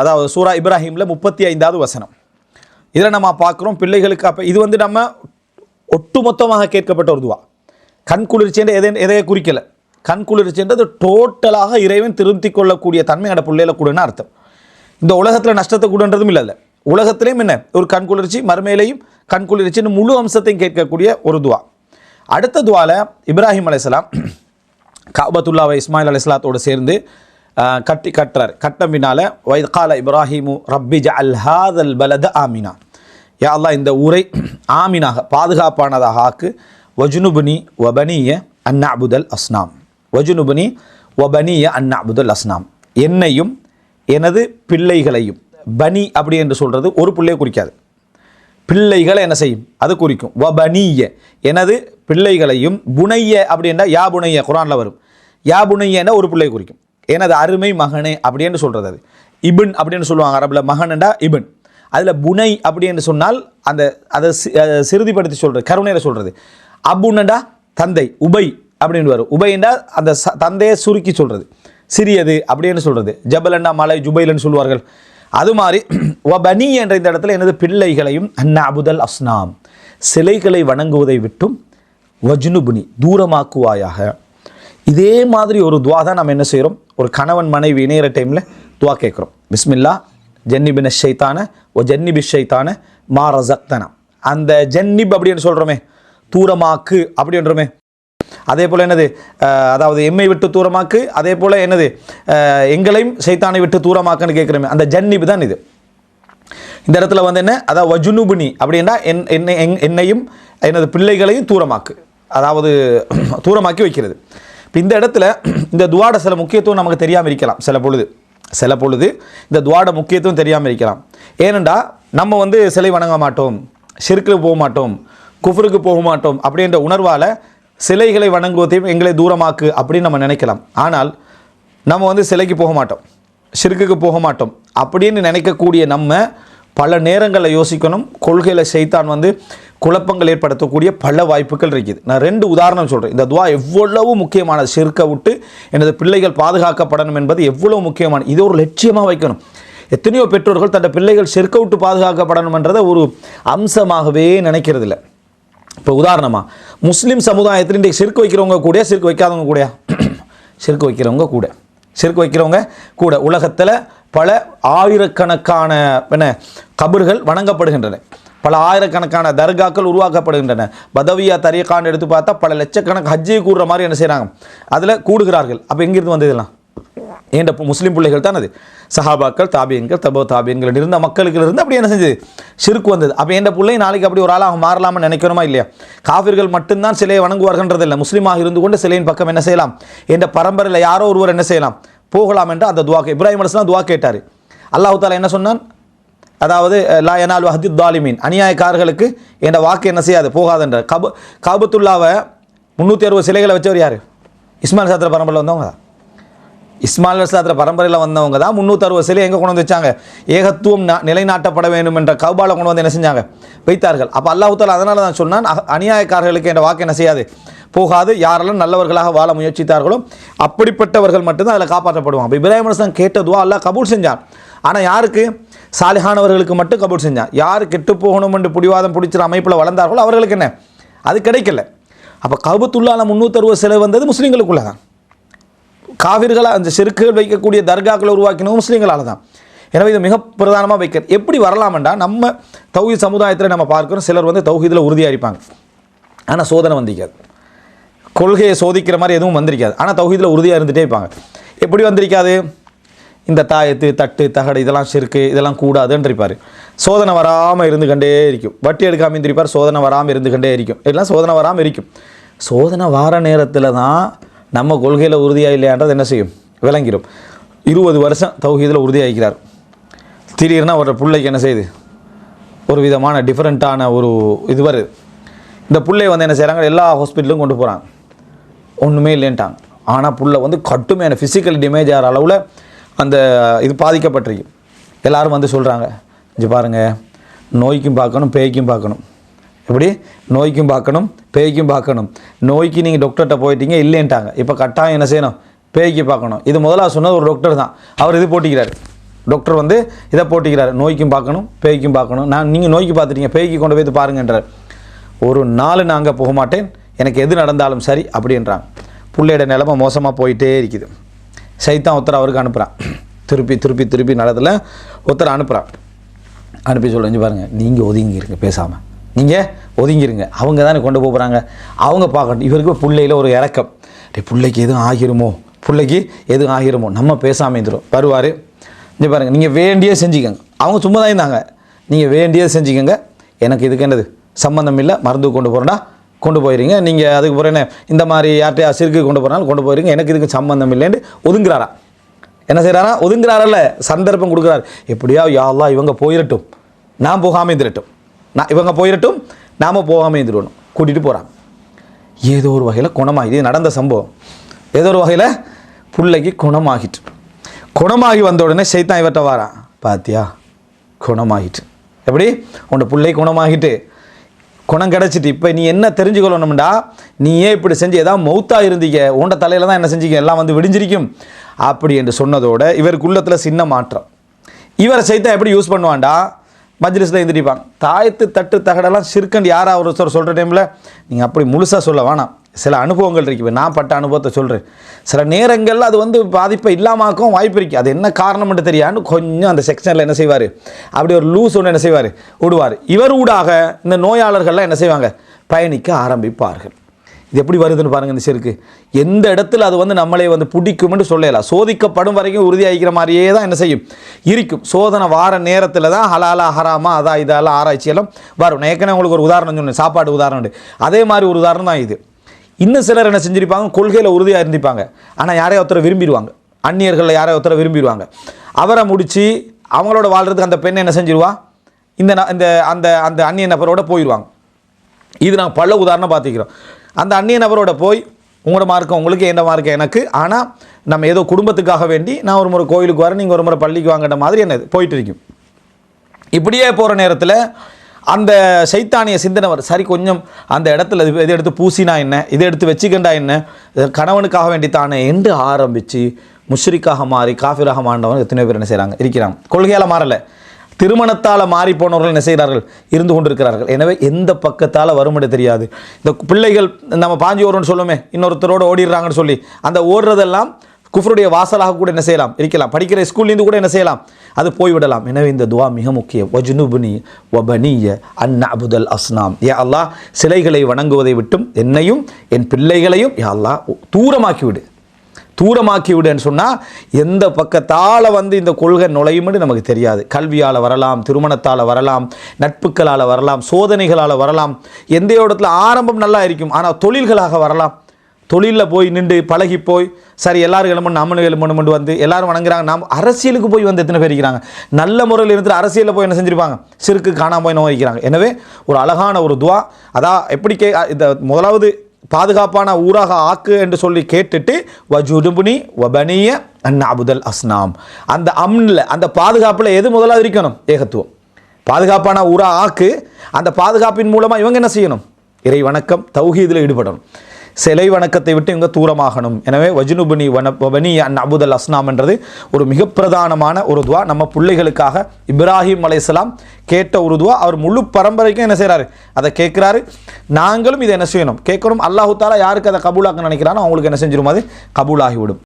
அதாவது சூரா இப்ராஹிமில் முப்பத்தி ஐந்தாவது வசனம். இதில் நம்ம பார்க்குறோம் பிள்ளைகளுக்கு அப்போ இது வந்து நம்ம ஒட்டுமொத்தமாக கேட்கப்பட்ட ஒரு துவா. கண் குளிர்ச்சின்ற எதை எதையை குறிக்கலை. கண் குளிர்ச்சின்றது டோட்டலாக இறைவன் திருப்தி கொள்ளக்கூடிய தன்மை அந்த பிள்ளையில கூடன்னு அர்த்தம். இந்த உலகத்தில் நஷ்டத்தை கூடன்றதும் இல்லை உலகத்திலையும் என்ன? ஒரு கண் குளிர்ச்சி மறுமையிலையும் கண் குளிர்ச்சின்னு முழு அம்சத்தையும் கேட்கக்கூடிய ஒரு துவா. அடுத்த துவாவில் இப்ராஹிம் அலைஹிஸ்ஸலாம் காபத்துல்லாவை இஸ்மாயில் அலைஹிஸ்ஸலாத்தோடு சேர்ந்து கட்டி கட்டுறார். கட்ட பின்னால வைகால இப்ராஹிமு ரப்பி ஜஅல் ஹாதல் பலத ஆமினா. யா அல்லா இந்த ஊரை ஆமினாக பாதுகாப்பானதாக ஆக்கு. வஜுனுபுனி வபனிய அன்னாபுதல் அஸ்னாம். வஜுனுபுனி வபனிய அன்னாபுதல் அஸ்னாம். என்னையும் எனது பிள்ளைகளையும். பனி அப்படி என்று சொல்கிறது ஒரு பிள்ளையை குறிக்காது. பிள்ளைகளை என்ன செய்யும்? அது குறிக்கும். வபனிய எனது பிள்ளைகளையும் புனைய அப்படின்னா யா புனைய குரானில் வரும். யா புனையன்னா ஒரு பிள்ளையை குறிக்கும். எனது அருமை மகனே அப்படின்னு சொல்கிறது அது. இபின் அப்படின்னு சொல்லுவாங்க அரபில். மகனண்டா இபின். அதில் புனை அப்படின்னு சொன்னால் அந்த அதை சிறுதிப்படுத்தி சொல்கிறது கருணையில் சொல்கிறது அபுனண்டா தந்தை உபை அப்படின்னு வரும் உபைண்டா அந்த ச- தந்தையை சுருக்கி சொல்கிறது சிறியது அப்படின்னு சொல்கிறது ஜபலண்டா மலை ஜுபைலன்னு சொல்லுவார்கள். அது மாதிரி வபனி என்ற இந்த இடத்துல எனது பிள்ளைகளையும் அந்நாபுதல் அஸ்னாம் சிலைகளை வணங்குவதை விட்டும் வஜ்னுபுனி தூரமாக்குவாயாக. இதே மாதிரி ஒரு துவா தான் நம்ம என்ன செய்கிறோம்? ஒரு கணவன் மனைவி இணையிற டைமில் துவா கேட்குறோம். பிஸ்மில்லா ஜன்னிபின ஷைத்தான ஓ ஜன்னிபி ஷைத்தான மா ரசக்தனா அந்த ஜன்னிப் அப்படின்னு சொல்கிறோமே தூரமாக்கு அப்படின்றோமே அதே போல் என்னது? அதாவது எம்மை விட்டு தூரமாக்கு அதே போல் என்னது? எங்களையும் சைத்தானை விட்டு தூரமாக்குன்னு கேட்குறோமே அந்த ஜன்னிப் தான் இது. இந்த இடத்துல வந்து என்ன? அதாவது வஜுனுபுனி அப்படின்னா என் என்னை என்னையும் எனது பிள்ளைகளையும் தூரமாக்கு. அதாவது தூரமாக்கி வைக்கிறது. இப்போ இந்த இடத்துல இந்த துவாட சில முக்கியத்துவம் நமக்கு தெரியாமல் இருக்கலாம். சில பொழுது. சில பொழுது இந்த துவாட முக்கியத்துவம் தெரியாமல் இருக்கலாம். ஏனெண்டா நம்ம வந்து சிலை வணங்க மாட்டோம். ஷிர்க்கு போக மாட்டோம். குஃபருக்கு போக மாட்டோம் அப்படின்ற உணர்வால் சிலைகளை வணங்குவதையும் எங்களை தூரமாக்கு அப்படின்னு நம்ம நினைக்கலாம். ஆனால் நம்ம வந்து சிலைக்கு போக மாட்டோம். சிறுக்குக்கு போக மாட்டோம். அப்படின்னு நினைக்கக்கூடிய நம்ம பல நேரங்களில் யோசிக்கணும். கொள்கையில் செய்தான் வந்து குழப்பங்கள் ஏற்படுத்தக்கூடிய பல வாய்ப்புகள் இருக்குது. நான் ரெண்டு உதாரணம் சொல்கிறேன் இந்த துவா எவ்வளவு முக்கியமானது? ஷிர்க்கை விட்டு எனது பிள்ளைகள் பாதுகாக்கப்படணும் என்பது எவ்வளவு முக்கியமானது இது ஒரு லட்சியமாக வைக்கணும். எத்தனையோ பெற்றோர்கள் தன் பிள்ளைகள் செருக்க விட்டு பாதுகாக்கப்படணும்ன்றதை ஒரு அம்சமாகவே நினைக்கிறதில்ல. இப்போ உதாரணமாக முஸ்லீம் சமுதாயத்தில் இன்றைக்கு செருக்கு வைக்கிறவங்க கூட செருக்கு வைக்காதவங்க கூடயா? செருக்கு வைக்கிறவங்க கூட. செருக்கு வைக்கிறவங்க கூட. உலகத்தில் பல ஆயிரக்கணக்கான என்ன கபர்கள் வணங்கப்படுகின்றன. பல ஆயிரக்கணக்கான தர்காக்கள் உருவாக்கப்படுகின்றன. பதவியா தரியக்கான்னு எடுத்து பார்த்தா பல லட்சக்கணக்கு ஹஜ்ஜி கூடுற மாதிரி என்ன செய்கிறாங்க அதில் கூடுகிறார்கள். அப்போ எங்கிருந்து வந்ததுலாம் இதெல்லாம்? ஏண்ட முஸ்லீம் பிள்ளைகள் தான் அது? சஹாபாக்கள் தாபியன்கள் தபோ தாபியன்கள் இருந்த மக்களுக்கு இருந்து அப்படி என்ன செஞ்சது? சிறுக்கு வந்தது. அப்போ எந்த பிள்ளை நாளைக்கு அப்படி ஒரு ஆளாக மாறலாம்னு நினைக்கிறோமா இல்லையா? காஃபிர்கள் மட்டும்தான் சிலையை வணங்குவார்கள்ன்றது இல்லை. முஸ்லீமாக இருந்து கொண்டு சிலையின் பக்கம் என்ன செய்யலாம்? என்ற பரம்பரையில் யாரோ ஒருவர் என்ன செய்யலாம்? போகலாம் என்று அந்த துவா இப்ராஹிம் அலிஸ்லாம் துவா கேட்டார். அல்லாஹ் தாலா என்ன சொன்னான்? அதாவது லா எனால் வஹதி தாலிமீன் அநியாயக்காரர்களுக்கு என்ற வாக்கு என்ன செய்யாது? போகாதுன்ற. கபு காபத்துல்லாவை முந்நூற்றி அறுபது சிலைகளை வச்சவர் யார்? இஸ்மாயில் சாத்திர பரம்பரையில் வந்தவங்க தான். இஸ்மாயில் சாத்திர பரம்பரையில் வந்தவங்க தான் முந்நூற்றறுபது சிலை எங்கே கொண்டு வந்து வச்சாங்க ஏகத்துவம் நிலைநாட்டப்பட வேண்டும் என்ற கௌபால கொண்டு வந்து என்ன செஞ்சாங்க? வைத்தார்கள். அப்போ அல்லாஹூத்தால் அதனால தான் சொன்னான் அநியாயக்காரர்களுக்கு என்ற வாக்கு என்ன செய்யாது? போகாது. யாரெல்லாம் நல்லவர்களாக வாழ முயற்சித்தார்களோ அப்படிப்பட்டவர்கள் மட்டும்தான் அதில் காப்பாற்றப்படுவாங்க. அப்போ இப்ராஹிம் அலிஸ்லாம் கேட்டதுவா அல்லாஹ் கபூல் செஞ்சான். ஆனால் யாருக்கு? சாலிஹானவர்களுக்கு மட்டும் கபூல் செஞ்சான். யார் கெட்டு போகணும் என்று பிடிவாதம் பிடிச்சிற அமைப்பில் வளர்ந்தார்களோ அவர்களுக்கு என்ன? அது கிடைக்கல. அப்போ கபத்துள்ளால முந்நூற்றறுபது செலவு வந்தது முஸ்லீம்களுக்குள்ள தான் காவிர்களாக அந்த செருக்குகள் வைக்கக்கூடிய தர்காக்களை உருவாக்கினது முஸ்லீம்களால் தான் எனவே இது மிக பிரதானமாக வைக்கிறது எப்படி வரலாமெண்டா? நம்ம தௌஹீத் சமுதாயத்தில் நம்ம பார்க்குறோம் சிலர் வந்து தௌஹீதில் உறுதியாக இருப்பாங்க. ஆனால் சோதனை வந்திருக்காது. கொள்கையை சோதிக்கிற மாதிரி எதுவும் வந்திருக்காது. ஆனால் தௌஹீதில் உறுதியாக இருந்துகிட்டே இருப்பாங்க. எப்படி வந்திருக்காது? இந்த தாயத்து தட்டு தகடு இதெல்லாம் செருக்கு இதெல்லாம் கூடாதுன்னு இருப்பார் சோதனை வராமல் இருந்து இருக்கும். வட்டி எடுக்காமல் இருந்திருப்பார் சோதனை வராமல் இருந்து இருக்கும். எல்லாம் சோதனை வராமல் இருக்கும். சோதனை வார நேரத்தில் தான் நம்ம கொள்கையில் உறுதியாக இல்லையான்றது என்ன செய்யும்? விளங்கிடும் இருபது வருஷம் தௌஹீதில் உறுதியாகிறார் திடீர்னா ஒரு பிள்ளைக்கு என்ன செய்யுது ஒரு விதமான டிஃப்ரெண்ட்டான ஒரு இது வருது. இந்த பிள்ளை வந்து என்ன செய்கிறாங்க எல்லா ஹாஸ்பிட்டலும் கொண்டு போகிறாங்க ஒன்றுமே இல்லைன்ட்டாங்க. ஆனால் புள்ள வந்து கட்டுமையான ஃபிசிக்கல் டேமேஜ் ஆகிற அளவில் அந்த இது பாதிக்கப்பட்டிருக்கு. எல்லாரும் வந்து சொல்கிறாங்க இங்கே பாருங்கள் நோய்க்கும் பார்க்கணும் பேய்க்கும் பார்க்கணும். எப்படி? நோய்க்கும் பார்க்கணும் பேய்க்கும் பார்க்கணும். நோய்க்கு நீங்கள் டாக்டர்கிட்ட போயிட்டீங்க இல்லைன்ட்டாங்க. இப்போ கட்டாயம் என்ன செய்யணும்? பேய்க்கு பார்க்கணும். இது முதலாக சொன்னது ஒரு டாக்டர் தான். அவர் இது போட்டிக்கிறார். டாக்டர் வந்து இதை போட்டிக்கிறார். நோய்க்கும் பார்க்கணும் பேய்க்கும் பார்க்கணும். நான் நீங்கள் நோய்க்கு பார்த்துட்டீங்க பேய்க்கு கொண்டு போய் பாருங்கன்றார். ஒரு நாள் நான் அங்கே போக மாட்டேன். எனக்கு எது நடந்தாலும் சரி அப்படின்றாங்க. பிள்ளையோட நிலமை மோசமாக போயிட்டே இருக்குது. சைத்தான் ஒருத்தர் அவருக்கு அனுப்புகிறான் திருப்பி திருப்பி திருப்பி நடத்தில் ஒருத்தர் அனுப்புகிறான் அனுப்பி சொல்லி பாருங்கள் நீங்கள் ஒதுங்கிருங்க பேசாமல் நீங்கள் ஒதுங்கிருங்க. அவங்க தானே கொண்டு போகிறாங்க அவங்க பார்க்கணும். இவருக்கு பிள்ளையில் ஒரு இறக்கம். பிள்ளைக்கு எதுவும் ஆகிருமோ? பிள்ளைக்கு எதுவும் ஆகிருமோ? நம்ம பேசாமல் இருந்துரும். வருவார். இங்கே பாருங்கள் நீங்கள் வேண்டியே செஞ்சுக்கோங்க. அவங்க சும்மா தான் இருந்தாங்க. நீங்கள் வேண்டியது செஞ்சுக்கோங்க. எனக்கு இதுக்கு என்னது? சம்மந்தம் இல்லை. மருந்து கொண்டு போகிறேன்னா கொண்டு போயிருங்க. நீங்கள் அதுக்கு பிறகு என்ன? இந்த மாதிரி யார்கிட்டயா சிறுக்கு கொண்டு போகிறாலும் கொண்டு போயிருங்க. எனக்கு இதுக்கு சம்மந்தம் இல்லைன்னு ஒதுங்குறாரா? என்ன செய்கிறாரா ஒதுங்குறாரில்ல. சந்தர்ப்பம் கொடுக்குறாரு. எப்படியா? யாழ்லா இவங்க போயிடட்டும் நான் போகாமல் இருந்துடட்டும் நான் இவங்க போயிடட்டும் நாம் போகாமல் இருந்துடணும் கூட்டிகிட்டு போகிறாங்க ஏதோ ஒரு வகையில் குணமாகி இது நடந்த சம்பவம். ஏதோ ஒரு வகையில் பிள்ளைக்கு குணமாகிட்டு. குணமாகி வந்த உடனே சைத்தான் இவர்கிட்ட வாரான். பாத்தியா? குணமாகிட்டு. எப்படி? உன்னோட பிள்ளை குணமாகிட்டு. குணம் கிடச்சிட்டு. இப்போ நீ என்ன தெரிஞ்சுக்கொள்ளணும்டா? நீ ஏன் இப்படி செஞ்சு ஏதாவது மௌத்தாக இருந்தீங்க. உண்ட தலையில் தான் என்ன செஞ்சீங்க? எல்லாம் வந்து விடிஞ்சிருக்கும். அப்படி என்று சொன்னதோடு இவருக்கு உள்ளத்தில் சின்ன மாற்றம். இவரை சைத்தான் எப்படி யூஸ் பண்ணுவான்டா? மஜ்லிஸில் எழுந்திரிப்பாங்க தாயத்து தட்டு தகடெல்லாம் சிறுக்கண்டு யாராவது ஒருத்தர் சொல்கிற டைமில் நீங்கள் அப்படி முழுசாக சொல்ல வேணாம். சில அனுபவங்கள் இருக்கு. நான் பட்ட அனுபவத்தை சொல்கிறேன் சில நேரங்களில் அது வந்து பாதிப்பை இல்லாமாக்கும் வாய்ப்பு இருக்குது அது என்ன காரணம்னு தெரியான்னு கொஞ்சம் அந்த செக்ஷனில் என்ன செய்வார்? அப்படி ஒரு லூஸ் ஒன்று என்ன செய்வார்? விடுவார். இவர் ஊடாக இந்த நோயாளர்கள்லாம் என்ன செய்வாங்க? பயணிக்க ஆரம்பிப்பார்கள். இது எப்படி வருதுன்னு பாருங்கள் இந்த செருக்கு. எந்த இடத்துல அது வந்து நம்மளே வந்து பிடிக்கும்னு சொல்லலாம் சோதிக்கப்படும் வரைக்கும் உறுதியாகிக்கிற மாதிரியே தான் என்ன செய்யும்? இருக்கும். சோதனை வார நேரத்தில் தான் ஹலாலா ஹராமா அதா இதெல்லாம் ஆராய்ச்சியெல்லாம் வரும். நான் ஏற்கனவே உங்களுக்கு ஒரு உதாரணம் சொன்னேன். சாப்பாடு உதாரணம் அதே மாதிரி ஒரு உதாரணம் தான் இது. இன்னும் சிலர் என்ன செஞ்சிருப்பாங்க? கொள்கையில் உறுதியாக இருந்திருப்பாங்க. ஆனால் யாரையோ ஒருத்தரை விரும்பிடுவாங்க. அந்நியர்களில் யாரையோ ஒருத்தரை விரும்பிடுவாங்க. அவரை முடித்து அவங்களோட வாழ்கிறதுக்கு அந்த பெண் என்ன செஞ்சிருவா? இந்த இந்த அந்த அந்த அந்நிய நபரோட போயிடுவாங்க இது நான் பல உதாரணம் பார்த்துக்கிறோம் அந்த அந்நிய நபரோட போய் உங்களோட மார்க்கம் உங்களுக்கு என்ன மார்க்கம் எனக்கு? ஆனால் நம்ம ஏதோ குடும்பத்துக்காக வேண்டி நான் ஒரு முறை கோயிலுக்கு வரேன் நீங்கள் ஒரு முறை பள்ளிக்கு வாங்கிட்ட மாதிரி என்ன போயிட்டு இருக்கும் இப்படியே போகிற நேரத்தில் அந்த சைத்தானிய சிந்தனை வரும் சரி கொஞ்சம் அந்த இடத்துல இது- இதை எடுத்து பூசினா என்ன? இதை எடுத்து வச்சுக்கண்டா என்ன? கணவனுக்காக வேண்டி தானே என்று ஆரம்பித்து முஷ்ரிக்காக மாறி காஃபிராக மாண்டவன் எத்தனை பேர் என்ன செய்கிறாங்க இருக்கிறாங்க. கொள்கையால் மாறலை. திருமணத்தால் மாறி போனவர்கள் என்ன செய்கிறார்கள்? இருந்து கொண்டிருக்கிறார்கள். எனவே எந்த பக்கத்தால் வரும்னு தெரியாது. இந்த பிள்ளைகள் நம்ம பாஞ்சி ஓடுறோம்னு சொல்லுமே இன்னொருத்தரோட ஓடிடுறாங்கன்னு சொல்லி அந்த ஓடுறதெல்லாம் குஃபருடைய வாசலாக கூட என்ன செய்யலாம்? இருக்கலாம். படிக்கிற ஸ்கூல்லேருந்து கூட என்ன செய்யலாம்? அது போய்விடலாம். எனவே இந்த துவா மிக முக்கியம். வஜ்னுபுனி வபனிய அன் அபுதல் அஸ்னாம். யா அல்லாஹ் சிலைகளை வணங்குவதை விட்டும் என்னையும் என் பிள்ளைகளையும் ஏ அல்லாஹ் தூரமாக்கிவிடு. தூரமாக்கி விடுன்னு சொன்னால் எந்த பக்கத்தால் வந்து இந்த கொள்கை நுழையும்னு நமக்கு தெரியாது. கல்வியால் வரலாம் திருமணத்தால் வரலாம் நட்புகளால் வரலாம் சோதனைகளால் வரலாம் எந்த இடத்துல ஆரம்பம் நல்லா இருக்கும் ஆனால் தொழில்களாக வரலாம் தொழிலில் போய் நின்று பழகி போய் சரி எல்லாரும் எழுமணும் நம்மளும் எழுமணும்னு வந்து எல்லாரும் வணங்குறாங்க. நாம் அரசியலுக்கு போய் வந்து எத்தனை பேர் இருக்கிறாங்க? நல்ல முறையில் இருந்துட்டு அரசியலில் போய் என்ன செஞ்சிருப்பாங்க? சிறுக்கு காணாமல் போய் நோய்க்கிறாங்க எனவே ஒரு அழகான ஒரு துவா. அதான் எப்படி கே இந்த முதலாவது பாதுகாப்பான ஊராக ஆக்கு என்று சொல்லி கேட்டுட்டு வஜுடுபுனி வபனிய அன் அபுதல் அஸ்னாம். அந்த அம்னில் அந்த பாதுகாப்பில் எது முதலாவது இருக்கணும்? ஏகத்துவம். பாதுகாப்பான ஊரா ஆக்கு அந்த பாதுகாப்பின் மூலமாக இவங்க என்ன செய்யணும்? இறை வணக்கம் தௌஹீதில் ஈடுபடணும். சிலை வணக்கத்தை விட்டு இவங்க தூரமாகணும். எனவே வஜ்னுபுனி வன வனி அன் அபுதல் அஸ்னாம்ன்றது ஒரு மிக பிரதானமான ஒரு துவா. நம்ம பிள்ளைகளுக்காக இப்ராஹிம் அலைஹிஸ்ஸலாம் கேட்ட ஒரு துவா. அவர் முழு பரம்பரைக்கும் என்ன செய்கிறாரு அதை கேட்குறாரு. நாங்களும் இதை என்ன செய்யணும்? கேட்கணும். அல்லாஹு தாலா யாருக்கு அதை கபூலாக்க நினைக்கிறானோ அவங்களுக்கு என்ன செஞ்சிடும் அது கபூலாகிவிடும்.